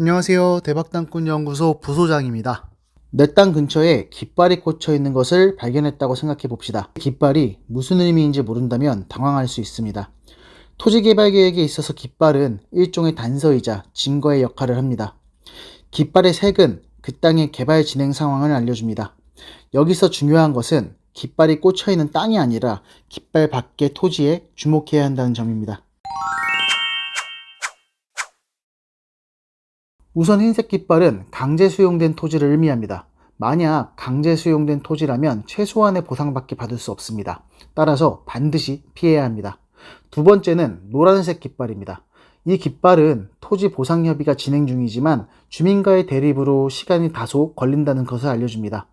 안녕하세요. 대박땅꾼 연구소 부소장입니다. 내 땅 근처에 깃발이 꽂혀 있는 것을 발견했다고 생각해 봅시다. 깃발이 무슨 의미인지 모른다면 당황할 수 있습니다. 토지 개발 계획에 있어서 깃발은 일종의 단서이자 증거의 역할을 합니다. 깃발의 색은 그 땅의 개발 진행 상황을 알려줍니다. 여기서 중요한 것은 깃발이 꽂혀 있는 땅이 아니라 깃발 밖의 토지에 주목해야 한다는 점입니다. 우선 흰색 깃발은 강제 수용된 토지를 의미합니다. 만약 강제 수용된 토지라면 최소한의 보상밖에 받을 수 없습니다. 따라서 반드시 피해야 합니다. 두 번째는 노란색 깃발입니다. 이 깃발은 토지 보상 협의가 진행 중이지만 주민과의 대립으로 시간이 다소 걸린다는 것을 알려줍니다.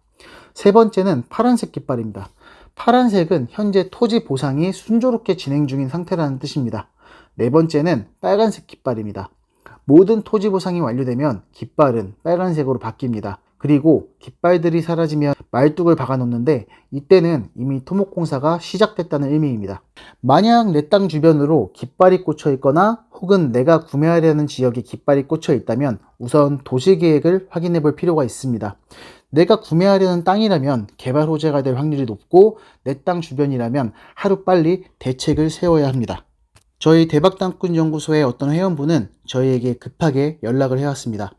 세 번째는 파란색 깃발입니다. 파란색은 현재 토지 보상이 순조롭게 진행 중인 상태라는 뜻입니다. 네 번째는 빨간색 깃발입니다. 모든 토지 보상이 완료되면 깃발은 빨간색으로 바뀝니다. 그리고 깃발들이 사라지면 말뚝을 박아 놓는데 이때는 이미 토목공사가 시작됐다는 의미입니다. 만약 내 땅 주변으로 깃발이 꽂혀 있거나 혹은 내가 구매하려는 지역에 깃발이 꽂혀 있다면 우선 도시계획을 확인해 볼 필요가 있습니다. 내가 구매하려는 땅이라면 개발 호재가 될 확률이 높고 내 땅 주변이라면 하루 빨리 대책을 세워야 합니다. 저희 대박땅꾼 연구소의 어떤 회원분은 저희에게 급하게 연락을 해왔습니다.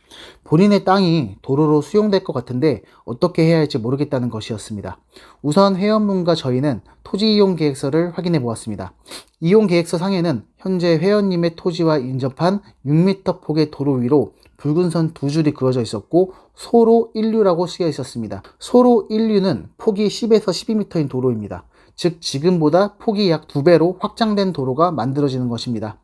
본인의 땅이 도로로 수용될 것 같은데 어떻게 해야 할지 모르겠다는 것이었습니다. 우선 회원분과 저희는 토지 이용 계획서를 확인해 보았습니다. 이용 계획서 상에는 현재 회원님의 토지와 인접한 6m 폭의 도로 위로 붉은 선 두 줄이 그어져 있었고 소로 1류라고 쓰여 있었습니다. 소로 1류는 폭이 10에서 12m인 도로입니다. 즉 지금보다 폭이 약 두배로 확장된 도로가 만들어지는 것입니다.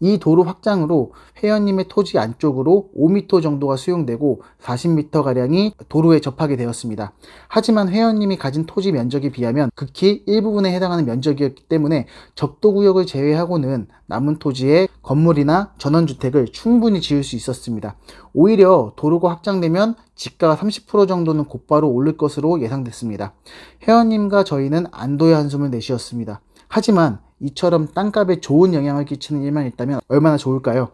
이 도로 확장으로 회원님의 토지 안쪽으로 5m 정도가 수용되고 40m가량이 도로에 접하게 되었습니다. 하지만 회원님이 가진 토지 면적에 비하면 극히 일부분에 해당하는 면적이었기 때문에 적도구역을 제외하고는 남은 토지에 건물이나 전원주택을 충분히 지을 수 있었습니다. 오히려 도로가 확장되면 지가가 30% 정도는 곧바로 오를 것으로 예상됐습니다. 회원님과 저희는 안도의 한숨을 내쉬었습니다. 하지만 이처럼 땅값에 좋은 영향을 끼치는 일만 있다면 얼마나 좋을까요?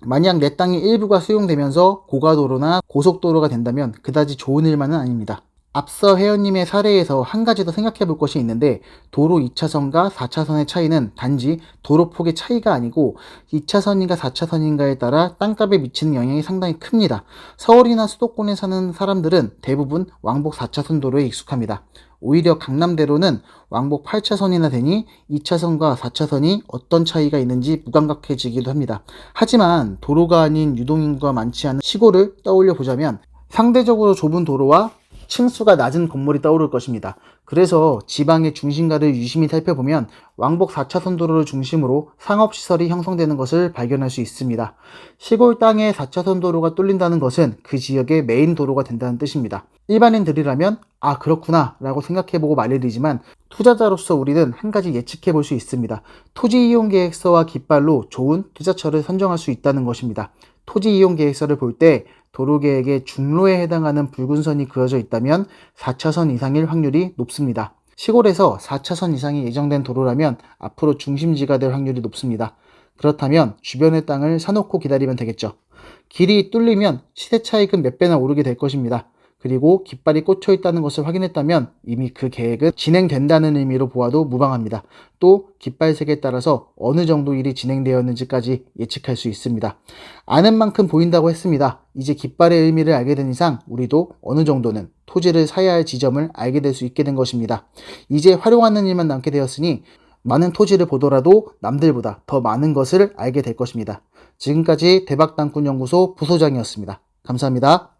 만약 내 땅의 일부가 수용되면서 고가도로나 고속도로가 된다면 그다지 좋은 일만은 아닙니다. 앞서 회원님의 사례에서 한 가지 더 생각해 볼 것이 있는데 도로 2차선과 4차선의 차이는 단지 도로 폭의 차이가 아니고 2차선인가 4차선인가에 따라 땅값에 미치는 영향이 상당히 큽니다. 서울이나 수도권에 사는 사람들은 대부분 왕복 4차선 도로에 익숙합니다. 오히려 강남대로는 왕복 8차선이나 되니 2차선과 4차선이 어떤 차이가 있는지 무감각해지기도 합니다. 하지만 도로가 아닌 유동인구가 많지 않은 시골을 떠올려 보자면 상대적으로 좁은 도로와 층수가 낮은 건물이 떠오를 것입니다. 그래서 지방의 중심가를 유심히 살펴보면 왕복 4차선 도로를 중심으로 상업시설이 형성되는 것을 발견할 수 있습니다. 시골 땅에 4차선 도로가 뚫린다는 것은 그 지역의 메인 도로가 된다는 뜻입니다. 일반인들이라면 아 그렇구나 라고 생각해보고 말일이지만 투자자로서 우리는 한 가지 예측해 볼 수 있습니다. 토지 이용 계획서와 깃발로 좋은 투자처를 선정할 수 있다는 것입니다. 토지 이용 계획서를 볼때 도로계획의 중로에 해당하는 붉은 선이 그어져 있다면 4차선 이상일 확률이 높습니다. 시골에서 4차선 이상이 예정된 도로라면 앞으로 중심지가 될 확률이 높습니다. 그렇다면 주변의 땅을 사놓고 기다리면 되겠죠. 길이 뚫리면 시세 차익은 몇 배나 오르게 될 것입니다. 그리고 깃발이 꽂혀 있다는 것을 확인했다면 이미 그 계획은 진행된다는 의미로 보아도 무방합니다. 또 깃발색에 따라서 어느 정도 일이 진행되었는지까지 예측할 수 있습니다. 아는 만큼 보인다고 했습니다. 이제 깃발의 의미를 알게 된 이상 우리도 어느 정도는 토지를 사야 할 지점을 알게 될 수 있게 된 것입니다. 이제 활용하는 일만 남게 되었으니 많은 토지를 보더라도 남들보다 더 많은 것을 알게 될 것입니다. 지금까지 대박땅꾼연구소 부소장이었습니다. 감사합니다.